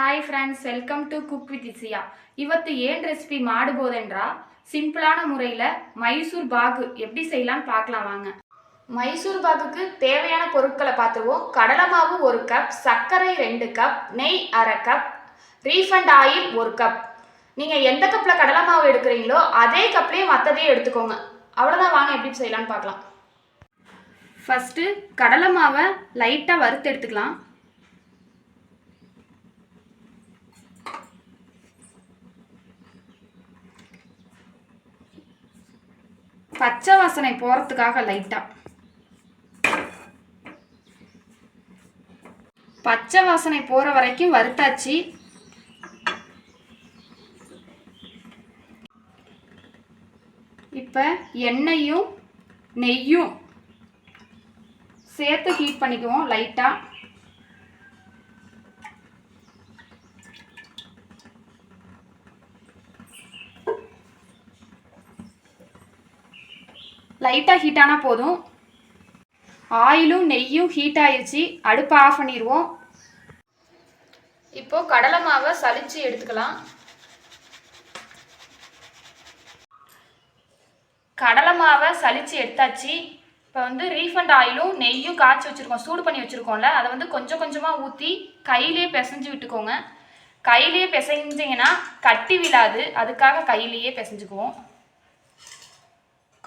hi friends welcome to cook with Isiya ಇವತ್ತು ಏನ್ recipe ಮಾಡುಬೋದೆಂದ್ರಾ சிம்பிளான முறையில் மைசூர் பாகு எப்படி செய்யலாம்னு பார்க்கலாம் வாங்க மைசூர் பாகுக்கு தேவையான பொருட்களை பார்த்துருவோம் கடலை மாவு ஒரு கப் சர்க்கரை ரெண்டு கப் நெய் அரை கப் ரீஃபண்ட் ஆயில் ஒரு கப் நீங்கள் எந்த கப்பில் கடலை மாவு எடுக்கிறீங்களோ அதே கப்லேயே மற்றதையும் எடுத்துக்கோங்க அவ்வளோதான் வாங்க எப்படி செய்யலாம்னு பார்க்கலாம் ஃபஸ்ட்டு கடலை மாவை லைட்டாக வறுத்து எடுத்துக்கலாம் பச்சை வாசனை போகிறதுக்காக லைட்டாக பச்சை வாசனை போகிற வரைக்கும் வறுத்தாச்சு. இப்போ எண்ணெயும் நெய்யும் சேர்த்து ஹீட் பண்ணிக்குவோம் லைட்டாக லைட்டாக ஹீட் ஆனால் போதும். ஆயிலும் நெய்யும் ஹீட் ஆயிடுச்சு அடுப்பை ஆஃப் பண்ணிடுவோம் இப்போது கடலை மாவை சளிச்சு எடுத்துக்கலாம். கடலை மாவை சளிச்சு எடுத்தாச்சு. இப்போ வந்து ரீஃபண்ட் ஆயிலும் நெய்யும் காய்ச்சி வச்சுருக்கோம். சூடு பண்ணி வச்சுருக்கோம்ல அதை வந்து கொஞ்சம் கொஞ்சமாக ஊற்றி கையிலே பிசைஞ்சு விட்டுக்கோங்க. கையிலேயே பிசைஞ்சிங்கன்னா கட்டி விழாது. அதுக்காக கையிலேயே பிசைஞ்சுக்குவோம்.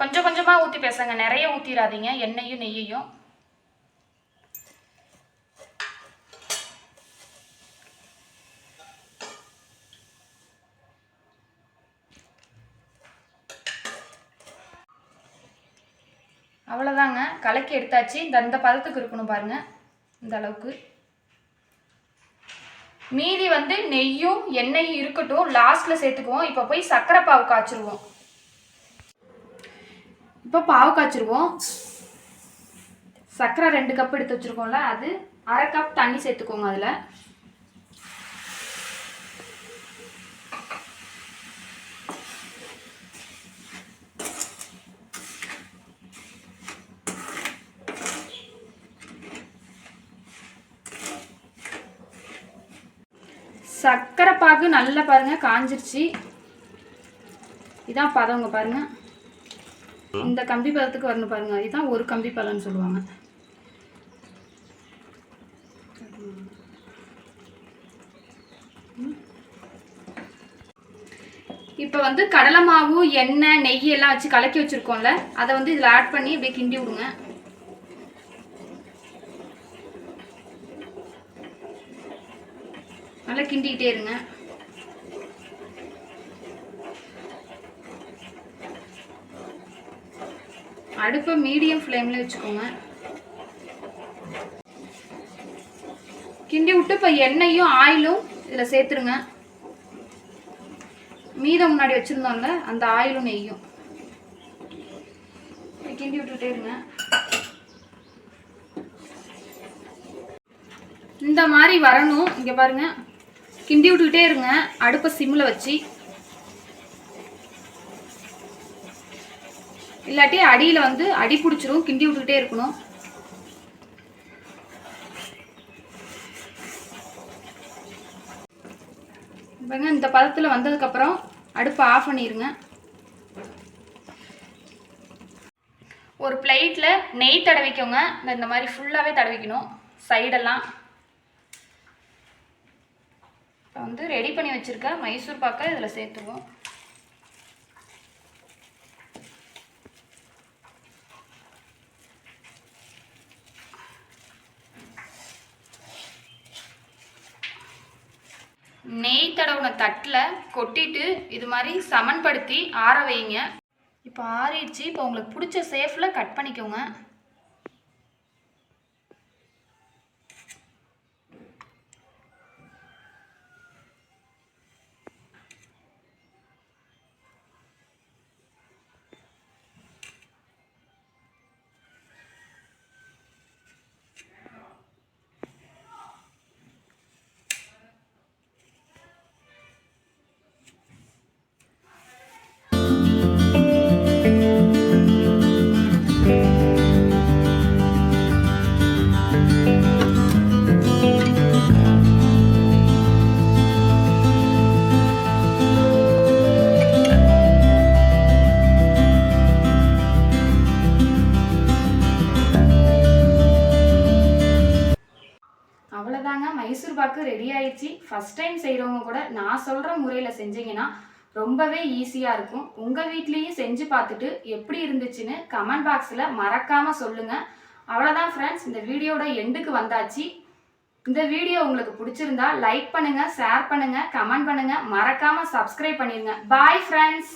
கொஞ்சம் கொஞ்சமாக ஊற்றி பேசுங்க. நிறைய ஊற்றிடாதீங்க எண்ணெயும் நெய்யையும். அவ்வளோதாங்க கலக்கி எடுத்தாச்சு. இந்த இந்த பதத்துக்கு இருக்கணும் பாருங்க. இந்த அளவுக்கு. மீதி வந்து நெய்யும் எண்ணெயும் இருக்கட்டும். லாஸ்ட்டில் சேர்த்துக்குவோம். இப்போ போய் சர்க்கரை பாவு காய்ச்சிருவோம். இப்போ பாவு காய்ச்சிருவோம். சர்க்கரை ரெண்டு கப் எடுத்து வச்சுருக்கோம்ல அது அரை கப் தண்ணி சேர்த்துக்கோங்க அதில். சர்க்கரை பாகு நல்லா பாருங்க காஞ்சிருச்சு. இதான் பதவங்க பாருங்கள் இந்த கம்பி பதத்துக்கு வரணும் பாருங்க. இதுதான் ஒரு கம்பி பதம்னு சொல்லுவாங்க. இப்போ வந்து கடலை மாவு எண்ணெய் நெய் எல்லாம் வச்சு கலக்கி வச்சுருக்கோம்ல அதை வந்து இதில் ஆட் பண்ணி அப்படியே கிண்டி விடுங்க. நல்லா கிண்டிக்கிட்டே இருங்க. அடுப்பை மீடியம் ஃப்ளேமில் வச்சுக்கோங்க. கிண்டி விட்டு இப்போ எண்ணெயும் ஆயிலும் இதில் சேர்த்துருங்க. மீதம் முன்னாடி வச்சுருந்தோம்ல அந்த ஆயிலும் நெய்யும். கிண்டி விட்டுட்டே இருங்க. இந்த மாதிரி வரணும். இங்கே பாருங்கள் கிண்டி விட்டுக்கிட்டே இருங்க. அடுப்பை சிம்மில் வச்சு. இல்லாட்டி அடியில் வந்து அடி பிடிச்சிரும் கிண்டி விட்டுக்கிட்டே இருக்கணும். பாருங்க இந்த பதத்தில் வந்ததுக்கப்புறம் அடுப்பை ஆஃப் பண்ணிடுங்க ஒரு பிளேட்டில் நெய் தடவிக்கோங்க. இந்த இந்த மாதிரி ஃபுல்லாகவே தடவிக்கணும். சைடெல்லாம் இப்போ வந்து ரெடி பண்ணி வச்சுருக்க மைசூர் பாக்கை இதில் சேர்த்துவோம் நெய் தடவுன தட்டில் கொட்டிட்டு இது மாதிரி சமன்படுத்தி ஆற வைங்க. இப்போ ஆறிடுச்சு. இப்போ உங்களுக்கு பிடிச்ச சேஃபில் கட் பண்ணிக்கோங்க. பாக்கு ரெடி ஆயிடுச்சு. ஃபஸ்ட் டைம் செய்கிறவங்க கூட நான் சொல்கிற முறையில் செஞ்சீங்கன்னா ரொம்பவே ஈஸியாக இருக்கும். உங்கள் வீட்லேயும் செஞ்சு பார்த்துட்டு எப்படி இருந்துச்சுன்னு கமெண்ட் பாக்ஸில் மறக்காமல் சொல்லுங்கள் அவ்வளோதான் ஃப்ரெண்ட்ஸ் இந்த வீடியோட எண்டுக்கு வந்தாச்சு. இந்த வீடியோ உங்களுக்கு பிடிச்சிருந்தா லைக் பண்ணுங்கள் ஷேர் பண்ணுங்கள் கமெண்ட் பண்ணுங்கள் மறக்காமல் சப்ஸ்கிரைப் பண்ணிடுங்க பாய் ஃப்ரெண்ட்ஸ்